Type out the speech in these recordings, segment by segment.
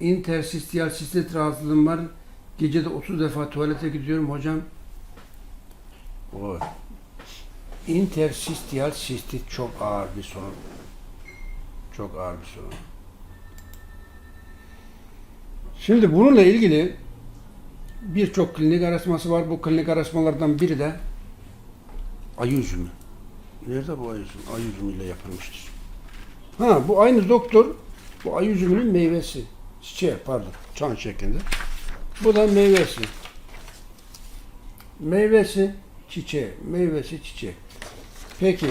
Interstitial sistit rahatsızlığım var. Gecede 30 defa tuvalete gidiyorum hocam. O. Interstitial sistit çok ağır bir sorun. Çok ağır bir sorun. Şimdi bununla ilgili birçok klinik araştırması var. Bu klinik araştırmalardan biri de ayı üzümü. Nerede bu ayı üzümü? Ayı üzümüyle yapılmıştır. Ha bu aynı doktor bu ayı üzümünün meyvesi. Çiçeği pardon. Çan şeklinde. Bu da meyvesi. Meyvesi çiçeği. Meyvesi çiçeği. Peki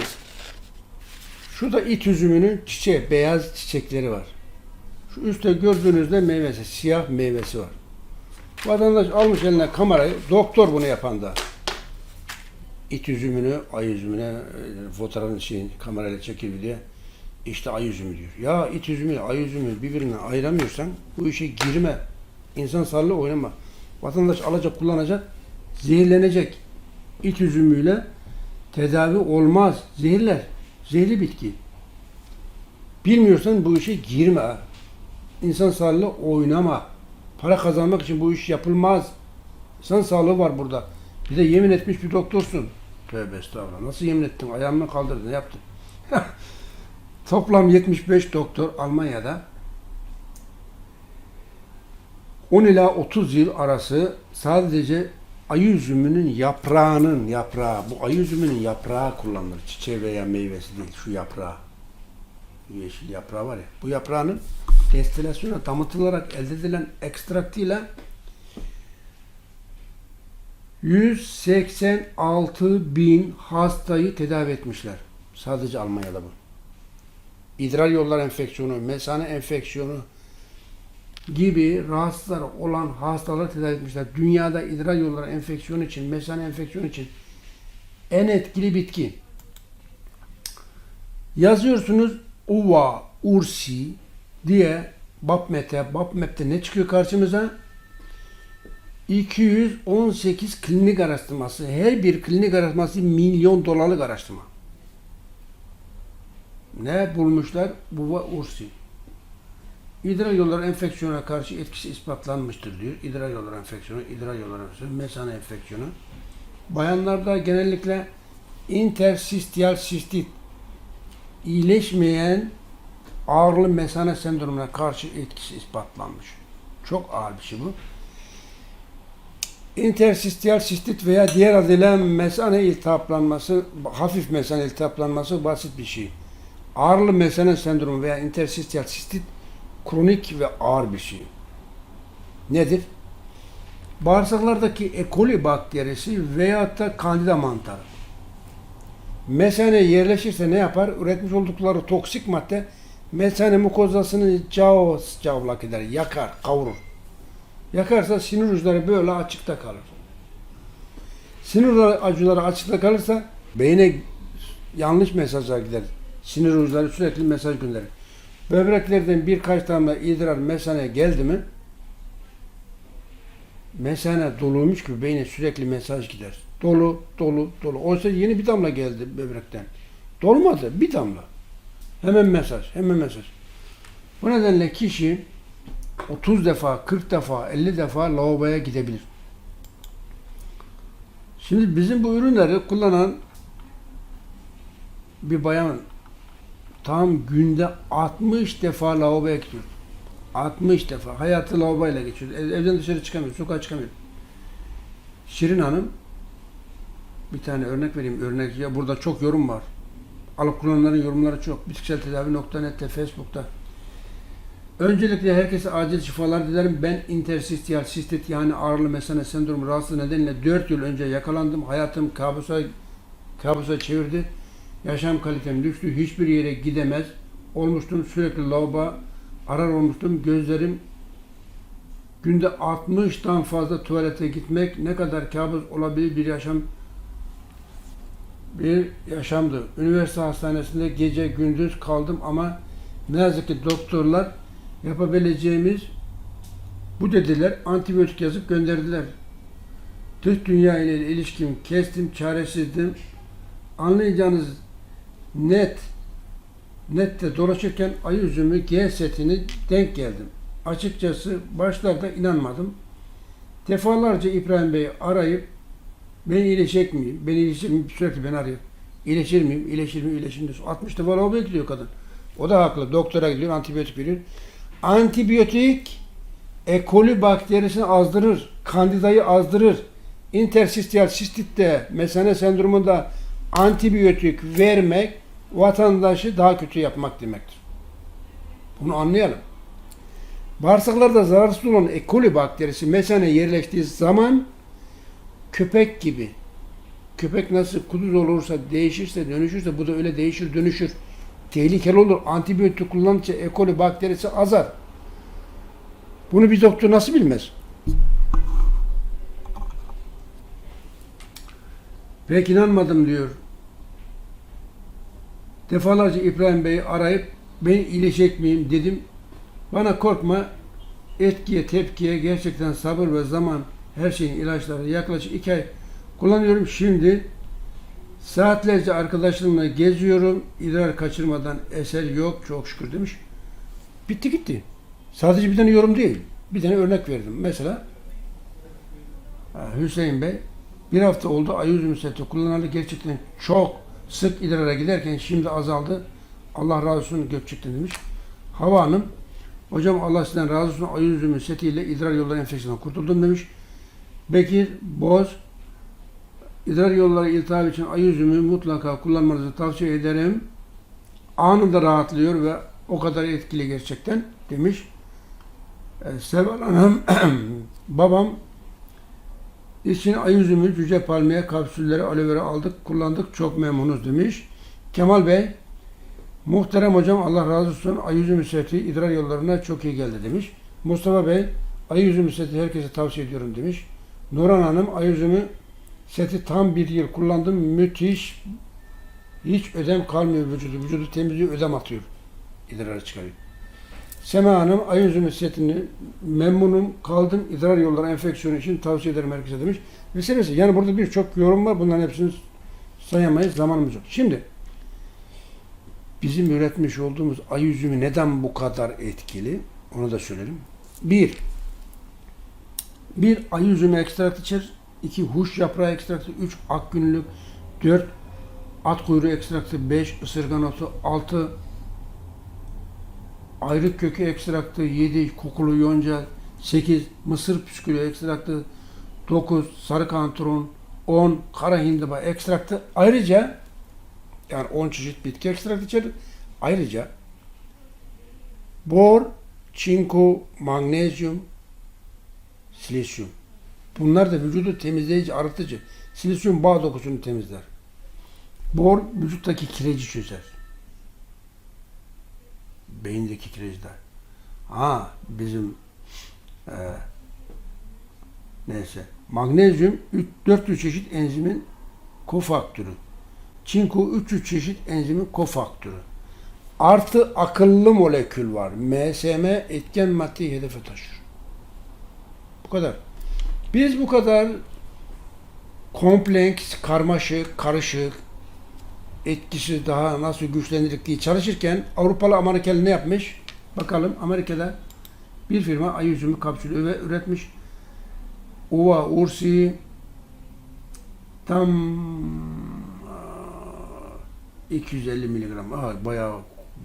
şu da it üzümünün çiçeği. Beyaz çiçekleri var. Şu üstte gördüğünüzde meyvesi. Siyah meyvesi var. Vatandaş almış eline kamerayı. Doktor bunu yapan da. İt üzümünü, ay üzümüne e, fotoğrafın şeyin kamerayla çekildi diye. İşte ay üzümü diyor. Ya it üzümü, ay üzümü birbirinden ayıramıyorsan bu işe girme. İnsan sağlığı oynama. Vatandaş alacak, kullanacak, zehirlenecek. İt üzümüyle tedavi olmaz. Zehirler. Zehirli bitki. Bilmiyorsan bu işe girme. İnsan sağlığı oynama. Para kazanmak için bu iş yapılmaz. İnsan sağlığı var burada. Bir de yemin etmiş bir doktorsun. Tövbe estağfurullah. Nasıl yemin ettin? Ayağımı kaldırdın. Yaptın? Toplam 75 doktor Almanya'da 10 ila 30 yıl arası sadece ayı üzümünün yaprağının yaprağı, bu ayı üzümünün yaprağı kullanılır. Çiçeği veya meyvesi değil, şu yaprağı. Yeşil yaprağı var ya. Bu yaprağının destilasyona damıtılarak elde edilen ekstraktıyla 186 bin hastayı tedavi etmişler. Sadece Almanya'da bu. İdrar yolları enfeksiyonu, mesane enfeksiyonu gibi rahatsızlar olan hastaları tedavi etmişler. Dünyada idrar yolları enfeksiyonu için, mesane enfeksiyonu için en etkili bitki. Yazıyorsunuz uva, ursi diye BAPMET'e, BAPMET'te ne çıkıyor karşımıza? 218 klinik araştırması. Her bir klinik araştırması milyon dolarlık araştırma. Ne bulmuşlar? Buva ursi. İdrar yolları enfeksiyona karşı etkisi ispatlanmıştır diyor. İdrar yolları enfeksiyonu, idrar yolları enfeksiyonu, mesane enfeksiyonu. Bayanlarda genellikle interstitial sistit iyileşmeyen ağırlı mesane sendromuna karşı etkisi ispatlanmış. Çok ağır bir şey bu. Interstitial sistit veya diğer adıyla mesane iltihaplanması, hafif mesane iltihaplanması basit bir şey. Ağırlı mesane sendromu veya interstitial sistit kronik ve ağır bir şey. Nedir? Bağırsaklardaki E. coli bakterisi veyahut da kandida mantarı. Mesane yerleşirse ne yapar? Üretmiş oldukları toksik madde mesane mukozasını cav, cavlak eder, yakar, kavurur. Yakarsa sinir uçları böyle açıkta kalır. Sinir uçları açıkta kalırsa beyne yanlış mesajlar gider. Sinir uçları sürekli mesaj gönderir. Böbreklerden birkaç damla idrar mesane geldi mi mesane doluymuş gibi beyne sürekli mesaj gider. Dolu, dolu, dolu. Oysa yeni bir damla geldi böbrekten. Dolmadı, bir damla. Hemen mesaj, hemen mesaj. Bu nedenle kişi 30 defa, 40 defa, 50 defa lavaboya gidebilir. Şimdi bizim bu ürünleri kullanan bir bayan tam günde 60 defa lavaboya gidiyor. 60 defa. Hayatı lavaboyla geçiyor. Ev- Evden dışarı çıkamıyor, sokağa çıkamıyor. Şirin Hanım bir tane örnek vereyim. Örnek ya burada çok yorum var. Alıp kullananların yorumları çok. Bitkseltedavi.net'te, Facebook'ta. Öncelikle herkese acil şifalar dilerim. Ben interstitial sistit yani ağırlı mesane sendromu rahatsızlığı nedeniyle 4 yıl önce yakalandım. Hayatım kabusa kabusa çevirdi. Yaşam kalitem düştü. Hiçbir yere gidemez olmuştum. Sürekli lavabo arar olmuştum. Gözlerim günde 60'tan fazla tuvalete gitmek ne kadar kabus olabilir bir yaşam bir yaşamdı. Üniversite hastanesinde gece gündüz kaldım ama ne yazık ki doktorlar yapabileceğimiz bu dediler. Antibiyotik yazıp gönderdiler. Dış dünya ile ilişkim kestim, çaresizdim. Anlayacağınız net nette dolaşırken ayı üzümü G setini denk geldim. açıkçası başlarda inanmadım. Defalarca İbrahim Bey'i arayıp ben iyileşecek miyim? Ben iyileşecek miyim? Sürekli beni arıyor. İyileşir miyim? İyileşir miyim? İyileşir miyim? 60 defa lavaboya gidiyor kadın. O da haklı. Doktora gidiyor, antibiyotik veriyor. Antibiyotik E. coli bakterisini azdırır. Kandidayı azdırır. Interstitial sistitte, mesane sendromunda antibiyotik vermek vatandaşı daha kötü yapmak demektir. Bunu anlayalım. Bağırsaklarda zararsız olan E. coli bakterisi mesane yerleştiği zaman köpek gibi köpek nasıl kuduz olursa değişirse dönüşürse bu da öyle değişir dönüşür. Tehlikeli olur. Antibiyotik kullanınca E. coli bakterisi azar. Bunu bir doktor nasıl bilmez? Pek inanmadım diyor. Defalarca İbrahim Bey'i arayıp ben iyileşecek miyim dedim. Bana korkma etkiye tepkiye gerçekten sabır ve zaman her şeyin ilaçları yaklaşık iki ay kullanıyorum. Şimdi saatlerce arkadaşlarımla geziyorum. İdrar kaçırmadan eser yok çok şükür demiş. Bitti gitti. Sadece bir tane yorum değil. Bir tane örnek verdim. Mesela ha, Hüseyin Bey bir hafta oldu ayüzüm seti kullanalı gerçekten çok sık idrara giderken şimdi azaldı. Allah razı olsun Gökçek'ten demiş. Hava Hanım Hocam Allah sizden razı olsun ayüzümün setiyle idrar yolları enfeksiyonundan kurtuldum demiş. Bekir Boz idrar yolları iltihap için ayüzümü mutlaka kullanmanızı tavsiye ederim. Anında rahatlıyor ve o kadar etkili gerçekten demiş. Ee, Seval Hanım babam için ayüzümü cüce palmiye kapsülleri aloe vera aldık kullandık çok memnunuz demiş. Kemal Bey Muhterem hocam Allah razı olsun ay yüzümü seti idrar yollarına çok iyi geldi demiş. Mustafa Bey ay yüzümü seti herkese tavsiye ediyorum demiş. Nurhan Hanım ay yüzümü seti tam bir yıl kullandım müthiş hiç ödem kalmıyor vücudu. Vücudu temizliyor ödem atıyor. İdrarı çıkarıyor. Sema Hanım ay yüzümü setini memnunum kaldım idrar yolları enfeksiyonu için tavsiye ederim herkese demiş. Vesilesi yani burada birçok yorum var bunların hepsini sayamayız zamanımız yok. Şimdi bizim üretmiş olduğumuz ay üzümü neden bu kadar etkili? Onu da söylerim. Bir, bir ay üzümü ekstrakt içer. iki huş yaprağı ekstraktı. Üç ak günlük. Dört at kuyruğu ekstraktı. Beş ısırgan otu. Altı ayrık kökü ekstraktı. Yedi kokulu yonca. Sekiz mısır püskülü ekstraktı. Dokuz sarı kantron. On kara hindiba ekstraktı. Ayrıca yani 10 çeşit bitki ekstraktı içerir. Ayrıca bor, çinko, magnezyum, silisyum. Bunlar da vücudu temizleyici, arıtıcı. Silisyum bağ dokusunu temizler. Bor vücuttaki kireci çözer. Beyindeki kireçler. Ha bizim e, neyse magnezyum 400 çeşit enzimin kofaktörü. Çinko 300 çeşit enzimin kofaktörü. Artı akıllı molekül var. MSM etken maddeyi hedefe taşır. Bu kadar. Biz bu kadar kompleks, karmaşık, karışık, etkisi daha nasıl güçlendirik diye çalışırken Avrupalı Amerikalı ne yapmış? Bakalım Amerika'da bir firma ay üzümü kapsülü üretmiş. Uva Ursi tam 250 miligram. Aa, bayağı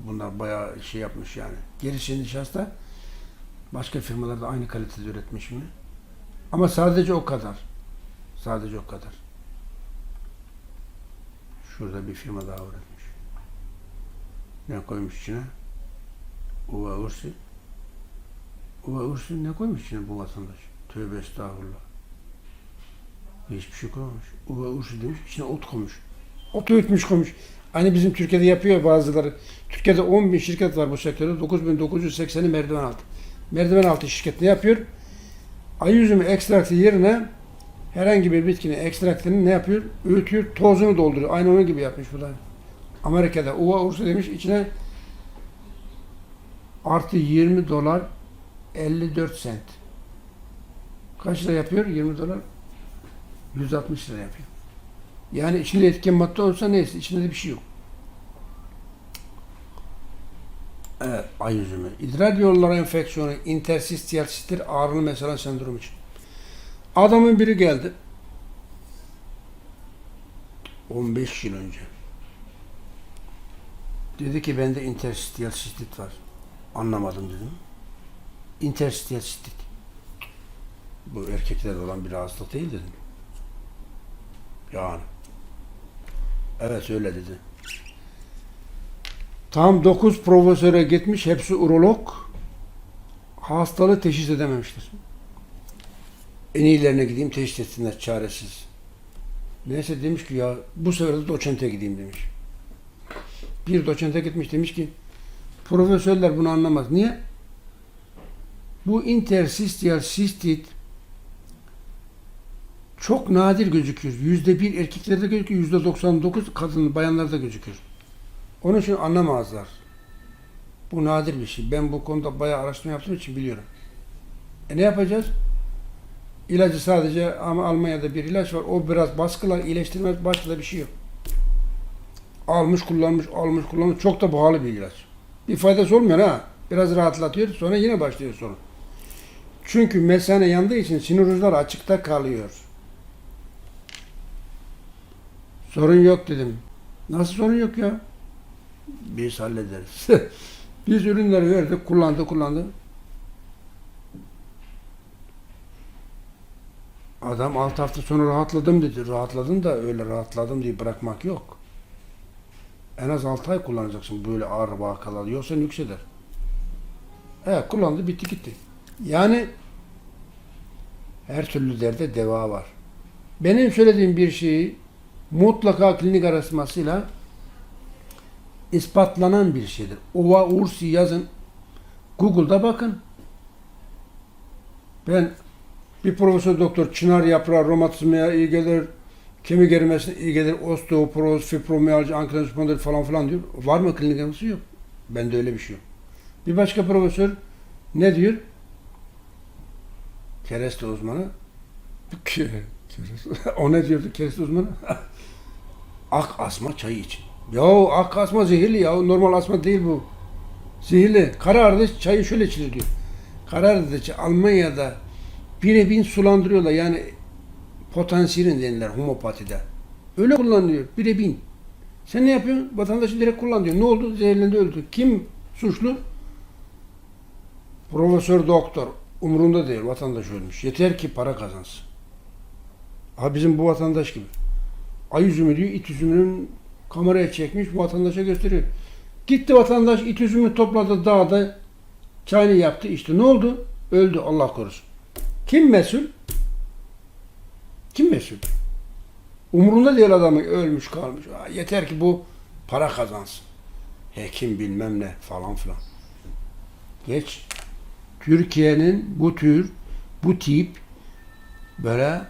bunlar bayağı şey yapmış yani. Gerisi nişasta başka firmalarda aynı kalitede üretmiş mi? Ama sadece o kadar. Sadece o kadar. Şurada bir firma daha üretmiş. Ne koymuş içine? Uva Ursi. Uva Ursi ne koymuş içine bu vatandaş? Tövbe estağfurullah. Hiçbir şey koymamış. Uva Ursi demiş, içine ot koymuş. Ot öğütmüş koymuş. Hani bizim Türkiye'de yapıyor bazıları. Türkiye'de 10 bin şirket var bu sektörde. 9980'i merdiven altı. Merdiven altı şirket ne yapıyor? Ay üzümü ekstraktı yerine herhangi bir bitkinin ekstraktını ne yapıyor? Öğütüyor, tozunu dolduruyor. Aynı onun gibi yapmış bu da. Amerika'da uva ursu demiş içine artı 20 dolar 54 sent. Kaç lira yapıyor? 20 dolar 160 lira yapıyor. Yani içinde etken madde olsa neyse içinde de bir şey yok. Evet, ay yüzümü. İdrar yolları enfeksiyonu, interstitial sistit ağrılı mesela sendromu için. Adamın biri geldi. 15 yıl önce. Dedi ki bende interstitial sistit var. Anlamadım dedim. Interstitial sistit. Bu erkeklerde olan bir hastalık değil dedim. Yani. Evet öyle dedi. Tam 9 profesöre gitmiş, hepsi urolog. Hastalığı teşhis edememiştir. En iyilerine gideyim teşhis etsinler çaresiz. Neyse demiş ki ya bu sefer de doçente gideyim demiş. Bir doçente gitmiş demiş ki profesörler bunu anlamaz. Niye? Bu interstitial sistit çok nadir gözüküyor. Yüzde bir erkeklerde gözüküyor, yüzde 99 kadın, bayanlarda gözüküyor. Onun için anlamazlar. Bu nadir bir şey. Ben bu konuda bayağı araştırma yaptığım için biliyorum. E ne yapacağız? İlacı sadece ama Almanya'da bir ilaç var. O biraz baskılar, iyileştirmez. Başka da bir şey yok. Almış, kullanmış, almış, kullanmış. Çok da pahalı bir ilaç. Bir faydası olmuyor ha. Biraz rahatlatıyor. Sonra yine başlıyor sorun. Çünkü mesane yandığı için sinir uçları açıkta kalıyor. Sorun yok dedim. Nasıl sorun yok ya? Biz hallederiz. Biz ürünleri verdik, kullandı, kullandı. Adam 6 hafta sonra rahatladım dedi. Rahatladım da öyle rahatladım diye bırakmak yok. En az 6 ay kullanacaksın böyle ağır vakalar. Yoksa yükseder. Evet kullandı bitti gitti. Yani her türlü derde deva var. Benim söylediğim bir şeyi mutlaka klinik araştırmasıyla ispatlanan bir şeydir. Ova Ursi yazın. Google'da bakın. Ben bir profesör doktor çınar yaprağı romatizmaya iyi gelir, kemik erimesine iyi gelir, osteoporoz, fibromiyalji, ankilozis spondilit falan filan diyor. Var mı klinik erimesi? Yok. Bende öyle bir şey yok. Bir başka profesör ne diyor? Kereste uzmanı. O ne diyordu kereste uzmanı? Ak asma çayı için. Ya ak asma zehirli ya. Normal asma değil bu. Zehirli. Karardı çayı şöyle içilir diyor. Karardı Almanya'da bire bin sulandırıyorlar. Yani potansiyelin denilen homopatide. Öyle kullanılıyor. Bire bin. Sen ne yapıyorsun? Vatandaşı direkt kullan diyor. Ne oldu? Zehirlendi öldü. Kim suçlu? Profesör doktor. Umurunda değil. Vatandaş ölmüş. Yeter ki para kazansın. Ha bizim bu vatandaş gibi. Ay üzümü diyor, it üzümünün kameraya çekmiş, vatandaşa gösteriyor. Gitti vatandaş it üzümü topladı dağda, çayını yaptı, işte ne oldu? Öldü Allah korusun. Kim mesul? Kim mesul? Umurunda değil adamı ölmüş kalmış. Ha, yeter ki bu para kazansın. Hekim bilmem ne falan filan. Geç. Türkiye'nin bu tür, bu tip böyle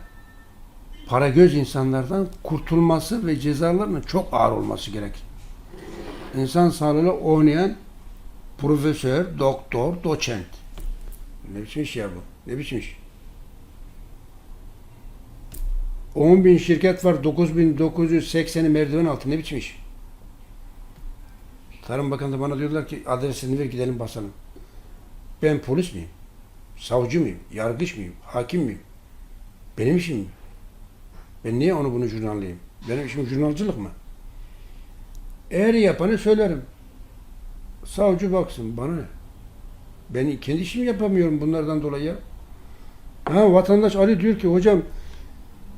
para göz insanlardan kurtulması ve cezalarının çok ağır olması gerek. İnsan sağlığıyla oynayan profesör, doktor, doçent. Ne biçim iş ya bu? Ne biçim iş? 10 bin şirket var, 9980'i merdiven altı. Ne biçim? Tarım Bakanı bana diyorlar ki adresini ver gidelim basalım. Ben polis miyim? Savcı mıyım? Yargıç mıyım? Hakim miyim? Benim işim mi? Ben niye onu bunu jurnalleyeyim? Benim işim jurnalcılık mı? Eğer yapanı söylerim. Savcı baksın bana ne? Ben kendi işimi yapamıyorum bunlardan dolayı. Ha vatandaş Ali diyor ki hocam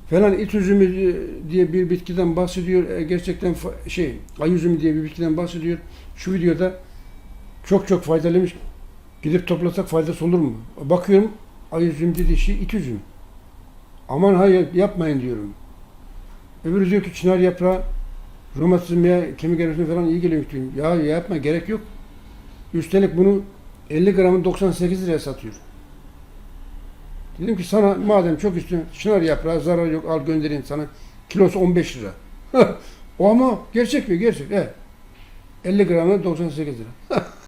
falan it üzümü diye bir bitkiden bahsediyor. E, gerçekten şey ay üzümü diye bir bitkiden bahsediyor. Şu videoda çok çok faydalıymış. Gidip toplasak faydası olur mu? Bakıyorum ay üzüm dediği şey it üzümü. Aman hayır yapmayın diyorum. Öbürü diyor ki çınar yaprağı romatizmaya, kemik erimesine falan iyi geliyor. Ya yapma gerek yok. Üstelik bunu 50 gramın 98 liraya satıyor. Dedim ki sana madem çok istiyorsun çınar yaprağı zarar yok al göndereyim sana. Kilosu 15 lira. o ama gerçek mi? Gerçek. Evet. 50 gramı 98 lira.